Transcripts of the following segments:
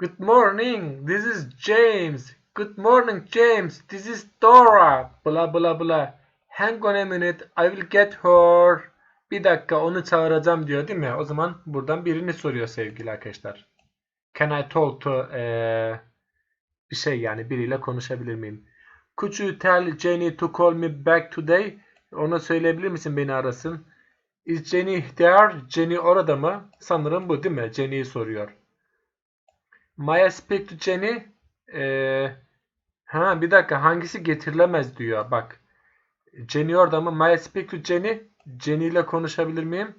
Good morning. This is James. Good morning, James. This is Dora. Bla bla bla. Hang on a minute. I will get her. Bir dakika onu çağıracağım diyor değil mi? O zaman buradan birini soruyor sevgili arkadaşlar. Can I talk to eee, bir şey yani biriyle konuşabilir miyim? Could you tell Jenny to call me back today? Ona söyleyebilir misin beni arasın? Is Jenny there? Jenny orada mı? Sanırım bu değil mi? Jenny'yi soruyor. May I speak to Jenny? Ee, ha bir dakika hangisi getirilemez diyor. Bak. Jenny orada mı? May I speak to Jenny? Jenny ile konuşabilir miyim?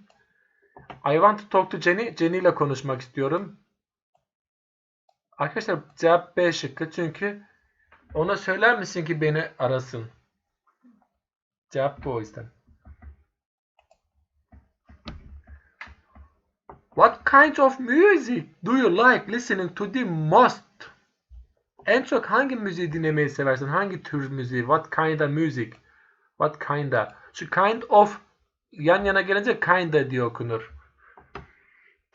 I want to talk to Jenny. Jenny ile konuşmak istiyorum. Arkadaşlar cevap B şıkkı. Çünkü ona söyler misin ki beni arasın? Cevap bu o yüzden. What kind of music do you like listening to the most? En çok hangi müziği dinlemeyi seversin? Hangi tür müziği? What kind of music? What kinda? Şu kind of yan yana gelince kinda diye okunur.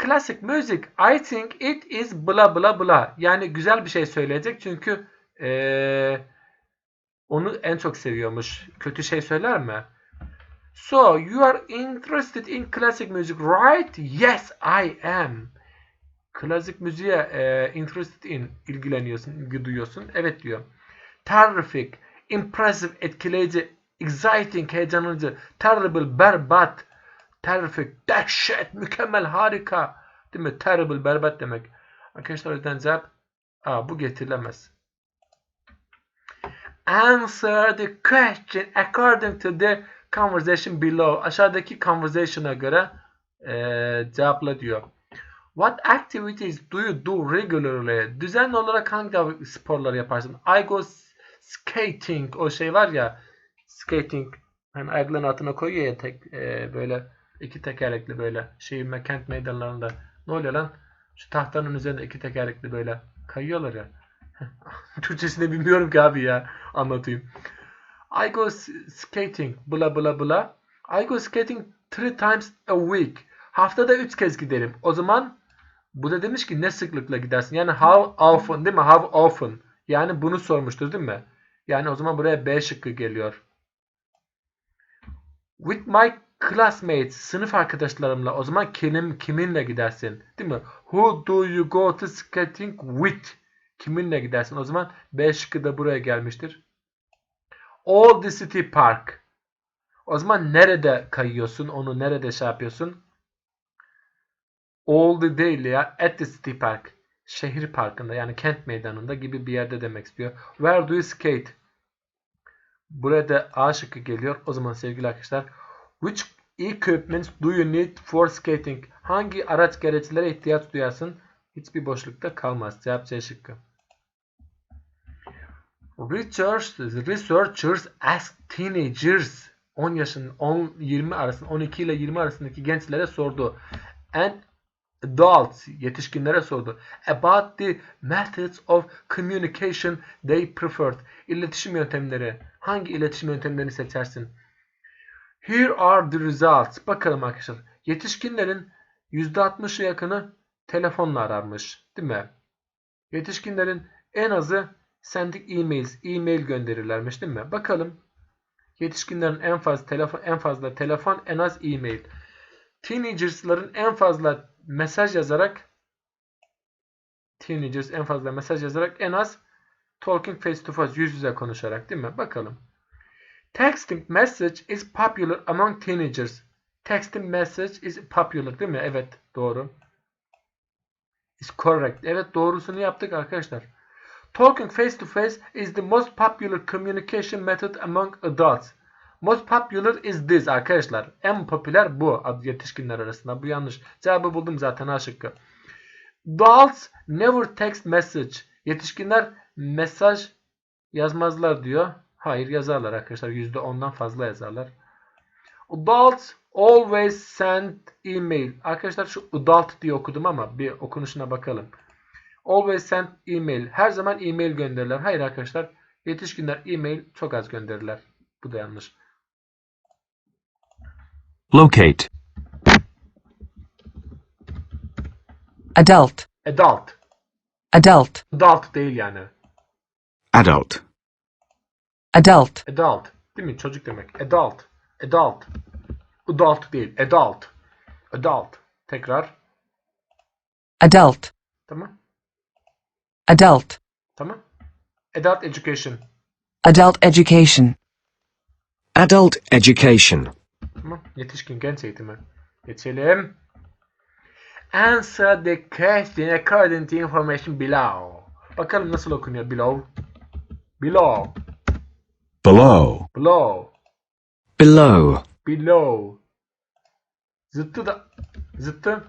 Classic music. I think it is bla bla bla. Yani güzel bir şey söyleyecek çünkü eee, onu en çok seviyormuş. Kötü şey söyler mi? So, you are interested in classic music, right? Yes, I am. Klasik müziğe e, interested in, ilgileniyorsun, ilgi duyuyorsun. Evet diyor. Terrific, impressive, etkileyici, exciting, heyecanlıcı, terrible, berbat, terrific, dehşet, mükemmel, harika. Değil mi? Terrible, berbat demek. Arkadaşlar o yüzden cevap Aa, bu getirilemez. Answer the question according to the conversation below. Aşağıdaki conversation'a göre eee, cevapla diyor. What activities do you do regularly? Düzenli olarak hangi sporları yaparsın? I go skating. O şey var ya skating hani ayaklarının altına koyuyor ya tek eee, böyle iki tekerlekli böyle şehir kent meydanlarında. Ne oluyor lan? Şu tahtanın üzerinde iki tekerlekli böyle kayıyorlar ya. Türkçesini bilmiyorum ki abi ya. Anlatayım. I go skating bla bla bla. I go skating three times a week. Haftada üç kez giderim. O zaman bu da demiş ki ne sıklıkla gidersin? Yani how often değil mi? How often. Yani bunu sormuştur değil mi? Yani o zaman buraya B şıkkı geliyor. With my classmates, sınıf arkadaşlarımla. O zaman kimin, kiminle gidersin? Değil mi? Who do you go to skating with? Kiminle gidersin? O zaman B şıkkı da buraya gelmiştir. All the city park. O zaman nerede kayıyorsun? Onu nerede şey yapıyorsun? All the değil ya. At the city park. Şehir parkında yani kent meydanında gibi bir yerde demek istiyor. Where do you skate? Burada A şıkkı geliyor. O zaman sevgili arkadaşlar. Which equipment do you need for skating? Hangi araç gereçlere ihtiyaç duyarsın? Hiçbir boşlukta kalmaz. Cevap C şıkkı. Research, researchers ask teenagers 10 yaşın 10 20 arasında 12 ile 20 arasındaki gençlere sordu. And adults yetişkinlere sordu. About the methods of communication they preferred. İletişim yöntemleri. Hangi iletişim yöntemlerini seçersin? Here are the results. Bakalım arkadaşlar. Yetişkinlerin %60'ı yakını telefonla ararmış. Değil mi? Yetişkinlerin en azı sending emails, e-mail gönderirlermiş değil mi? Bakalım. Yetişkinlerin en fazla telefon, en fazla telefon, en az e-mail. Teenagers'ların en fazla mesaj yazarak teenagers en fazla mesaj yazarak en az talking face to face yüz yüze konuşarak değil mi? Bakalım. Texting message is popular among teenagers. Texting message is popular değil mi? Evet doğru. Is correct. Evet doğrusunu yaptık arkadaşlar. Talking face to face is the most popular communication method among adults. Most popular is this arkadaşlar. En popüler bu yetişkinler arasında. Bu yanlış. Cevabı buldum zaten A şıkkı. Adults never text message. Yetişkinler mesaj yazmazlar diyor. Hayır yazarlar arkadaşlar. %10'dan fazla yazarlar. Adults always send email. Arkadaşlar şu adult diye okudum ama bir okunuşuna bakalım. Always send email. Her zaman e-mail gönderirler. Hayır arkadaşlar. Yetişkinler e-mail çok az gönderirler. Bu da yanlış. Locate. adult, Adult. adult, Adult değil yani. adult, adult, Adult. Değil mi? Çocuk demek. Adult. Adult. Adult değil. Adult. Adult. Tekrar. adult, Tamam. Adult, Tamam. Adult education. adult education, adult education, Tamam. Yetişkin genç eğitimi. Geçelim. Answer the question according to information below. Bakalım nasıl okunuyor below. Below. below, Below. below, Below. Zıttı da zıttı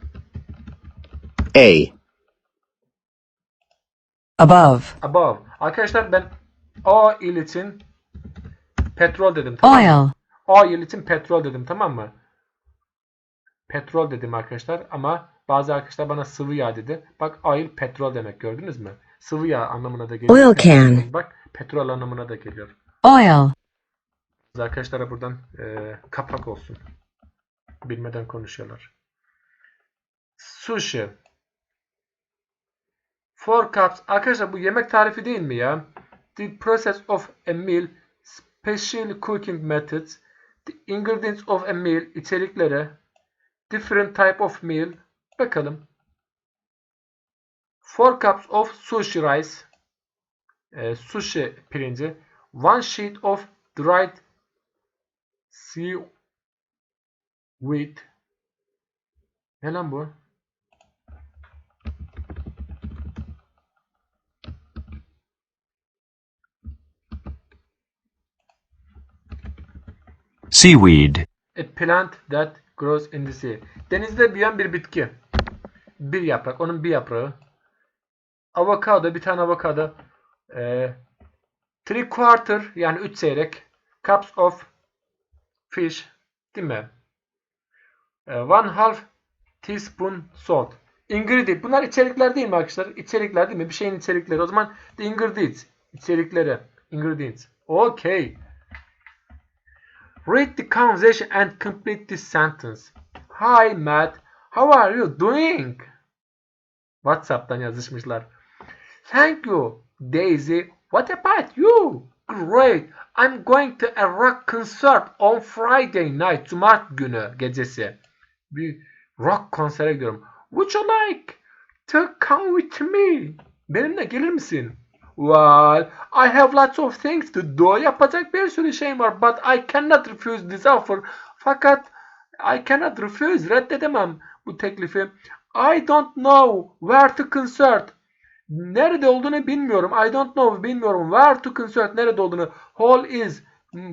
a, above, above. Arkadaşlar ben oil için petrol dedim. Tamam mı? oil, Oil için petrol dedim tamam mı? Petrol dedim arkadaşlar ama bazı arkadaşlar bana sıvı yağ dedi. Bak oil petrol demek gördünüz mü? Sıvı yağ anlamına da geliyor. Oil can. Bak petrol anlamına da geliyor. oil, Arkadaşlara buradan e, kapak olsun. Bilmeden konuşuyorlar. Sushi. Four cups. Arkadaşlar bu yemek tarifi değil mi ya? The process of a meal. Special cooking methods. The ingredients of a meal. içerikleri. Different type of meal. Bakalım. Four cups of sushi rice. E, sushi pirinci. One sheet of dried seaweed. Ne lan bu? Seaweed, A plant that grows in the sea. Denizde büyüyen bir bitki. Bir yaprak. Onun bir yaprağı. Avokado. Bir tane avokado. Ee, three quarter yani üç çeyrek. Cups of fish. Değil mi? Ee, one half teaspoon salt. Ingredient. Bunlar içerikler değil mi arkadaşlar? İçerikler değil mi? Bir şeyin içerikleri. O zaman the ingredients. İçerikleri. Ingredients. Okay. Read the conversation and complete this sentence. Hi Matt, how are you doing? WhatsApp'tan yazışmışlar. Thank you, Daisy. What about you? Great. I'm going to a rock concert on Friday night, Cumart günü gecesi. Bir rock konsere gidiyorum. Would you like to come with me? Benimle gelir misin? Well, I have lots of things to do. Yapacak bir sürü şeyim var. But I cannot refuse this offer. Fakat I cannot refuse. Reddedemem bu teklifi. I don't know where to concert. Nerede olduğunu bilmiyorum. I don't know bilmiyorum. Where to concert nerede olduğunu. Hall is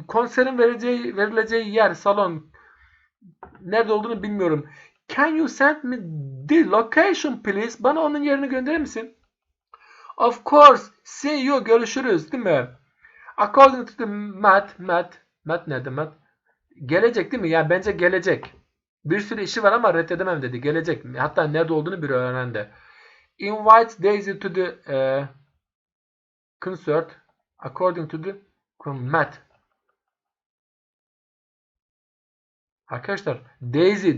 konserin vereceği verileceği yer salon. Nerede olduğunu bilmiyorum. Can you send me the location please? Bana onun yerini gönderir misin? Of course. See you. Görüşürüz. Değil mi? According to the Matt. Matt. Matt nerede Matt? Gelecek değil mi? Yani bence gelecek. Bir sürü işi var ama reddedemem dedi. Gelecek. Hatta nerede olduğunu bir öğrendi. Invites Daisy to the eh, concert. According to the Matt. Arkadaşlar Daisy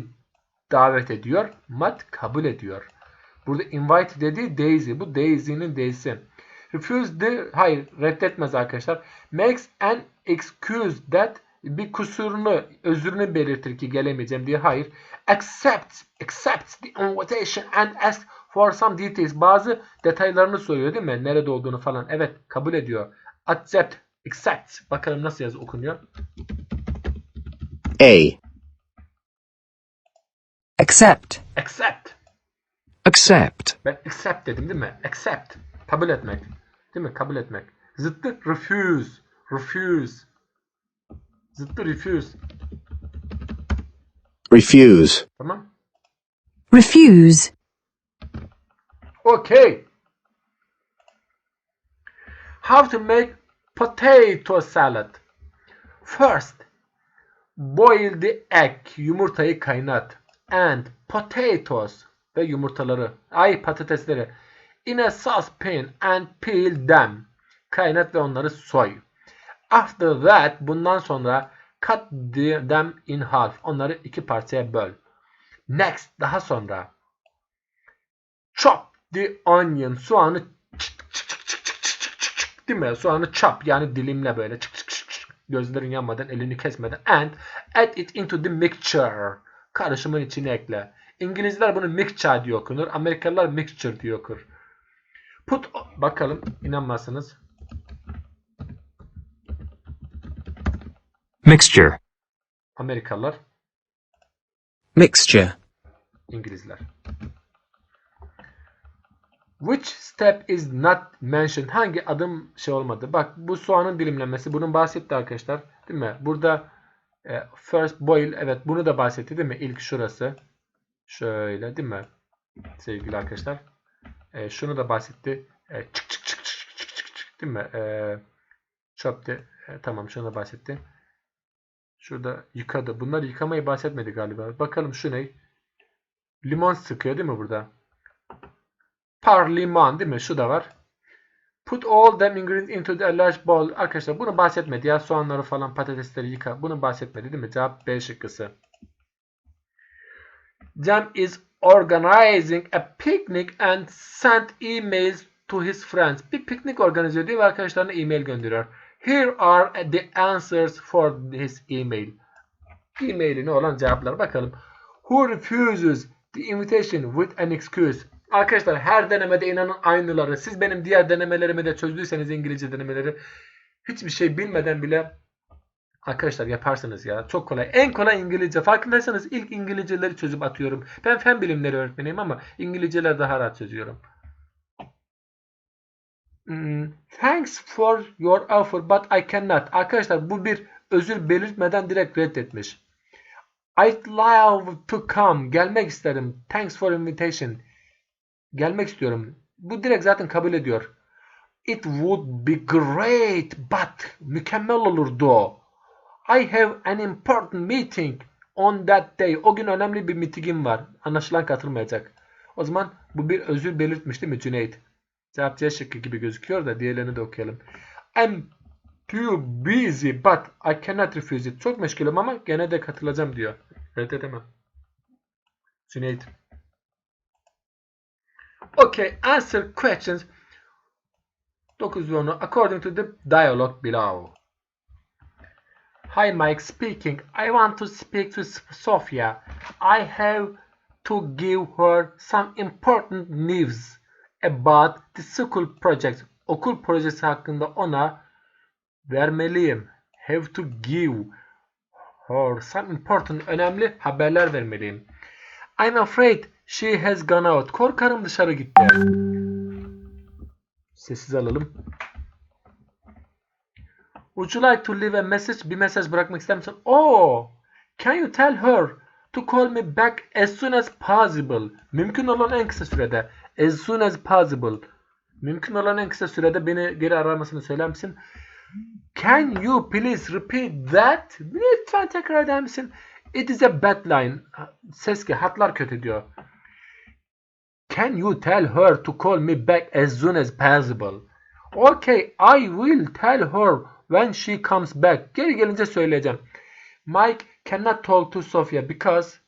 davet ediyor. Matt kabul ediyor. Burada invite dediği Daisy. Bu Daisy'nin Daisy'si. Refuse the hayır reddetmez arkadaşlar. Makes an excuse that bir kusurunu, özrünü belirtir ki gelemeyeceğim diye. Hayır. Accept, accept the invitation and ask for some details. Bazı detaylarını soruyor değil mi? Nerede olduğunu falan. Evet, kabul ediyor. Accept, accept. Bakalım nasıl yazı okunuyor. a, accept, Accept. Accept, Ben accept dedim değil mi? Accept. Kabul etmek. Değil mi? Kabul etmek. Zıttı refuse. Refuse. Zıttı refuse. refuse, Tamam. refuse, Okay. How to make potato salad. First, boil the egg. Yumurtayı kaynat. And potatoes ve yumurtaları. Ay patatesleri. In a saucepan and peel them. Kaynat ve onları soy. After that, bundan sonra cut the- them in half. Onları iki parçaya böl. Next, daha sonra chop the onion. Soğanı çık çık çık çık çık çık çık çık değil mi? Soğanı çap yani dilimle böyle çık çık çık çık. Gözlerin yanmadan, elini kesmeden. And add it into the mixture. Karışımın içine ekle. İngilizler bunu mixture diye okunur. Amerikalılar mixture diye okur. Put bakalım inanmazsınız. Mixture. Amerikalılar, Mixture. İngilizler. Which step is not mentioned? Hangi adım şey olmadı? Bak bu soğanın dilimlenmesi. Bunun bahsetti arkadaşlar. Değil mi? Burada e, first boil. Evet bunu da bahsetti değil mi? İlk şurası. Şöyle değil mi? Sevgili arkadaşlar. E, şunu da bahsetti. E, çık çık çık çık çık çık çık değil mi? E, çöpte. E, tamam şunu da bahsetti. Şurada yıkadı. Bunlar yıkamayı bahsetmedi galiba. Bakalım şu ne? Limon sıkıyor değil mi burada? Par limon değil mi? Şu da var. Put all them ingredients into the large bowl. Arkadaşlar bunu bahsetmedi ya. Soğanları falan patatesleri yıka. Bunu bahsetmedi değil mi? Cevap B şıkkısı. Cem is organizing a picnic and sent emails to his friends. Bir piknik organize ediyor ve arkadaşlarına e-mail gönderiyor. Here are the answers for his email. E-mailine olan cevaplar bakalım. Who refuses the invitation with an excuse? Arkadaşlar her denemede inanın aynıları. Siz benim diğer denemelerimi de çözdüyseniz İngilizce denemeleri hiçbir şey bilmeden bile arkadaşlar yaparsınız ya. Çok kolay. En kolay İngilizce. Farkındaysanız ilk İngilizceleri çözüp atıyorum. Ben fen bilimleri öğretmeniyim ama İngilizceler daha rahat çözüyorum. Hmm, Thanks for your offer but I cannot. Arkadaşlar bu bir özür belirtmeden direkt reddetmiş. I'd love to come. Gelmek isterim. Thanks for invitation. Gelmek istiyorum. Bu direkt zaten kabul ediyor. It would be great but mükemmel olurdu. I have an important meeting on that day. O gün önemli bir mitingim var. Anlaşılan katılmayacak. O zaman bu bir özür belirtmiş değil mi Cüneyt? Cevap C şıkkı gibi gözüküyor da diğerlerini de okuyalım. I'm too busy but I cannot refuse it. Çok meşgulüm ama gene de katılacağım diyor. Reddedemem. Cüneyt. Okay, answer questions 9 ve 10'u according to the dialogue below. Hi Mike speaking. I want to speak to Sofia. I have to give her some important news about the school project. Okul projesi hakkında ona vermeliyim. Have to give her some important önemli haberler vermeliyim. I'm afraid she has gone out. Korkarım dışarı gitti. Sessiz alalım. Would you like to leave a message? Bir mesaj bırakmak ister misin? Oh! Can you tell her to call me back as soon as possible? Mümkün olan en kısa sürede. As soon as possible. Mümkün olan en kısa sürede beni geri aramasını söyler misin? Can you please repeat that? Lütfen tekrar eder misin? It is a bad line. Ses ki hatlar kötü diyor. Can you tell her to call me back as soon as possible? Okay, I will tell her when she comes back. Geri gelince söyleyeceğim. Mike cannot talk to Sofia because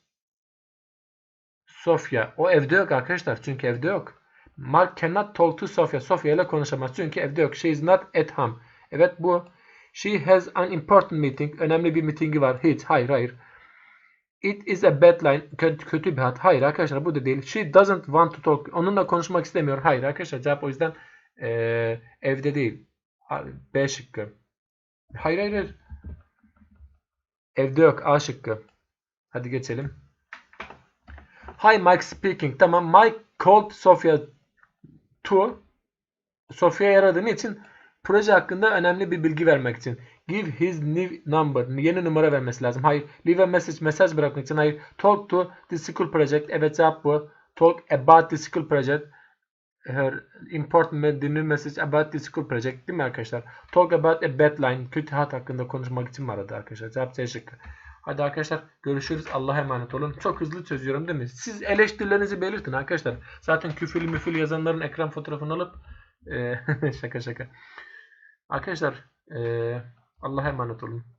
Sofia o evde yok arkadaşlar çünkü evde yok. Mark cannot talk to Sofia. Sofia ile konuşamaz çünkü evde yok. She is not at home. Evet bu. She has an important meeting. Önemli bir mitingi var. Hiç. Hayır hayır. It is a bad line. Kötü, kötü bir hat. Hayır arkadaşlar bu da değil. She doesn't want to talk. Onunla konuşmak istemiyor. Hayır arkadaşlar cevap o yüzden eee, evde değil. B şıkkı. Hayır hayır. Evde yok. A şıkkı. Hadi geçelim. Hi Mike speaking. Tamam. Mike called Sofia to Sofia'yı aradığın için proje hakkında önemli bir bilgi vermek için. Give his new number. Yeni numara vermesi lazım. Hayır. Leave a message. Mesaj bırakmak için. Hayır. Talk to the school project. Evet cevap bu. Talk about the school project. Her important new message about the school project. Değil mi arkadaşlar? Talk about a bad line. Kötü hat hakkında konuşmak için mi aradı arkadaşlar? Cevap C şıkkı. Hadi arkadaşlar görüşürüz. Allah'a emanet olun. Çok hızlı çözüyorum değil mi? Siz eleştirilerinizi belirtin arkadaşlar. Zaten küfürlü müfürlü yazanların ekran fotoğrafını alıp e, şaka şaka. Arkadaşlar e, Allah'a emanet olun.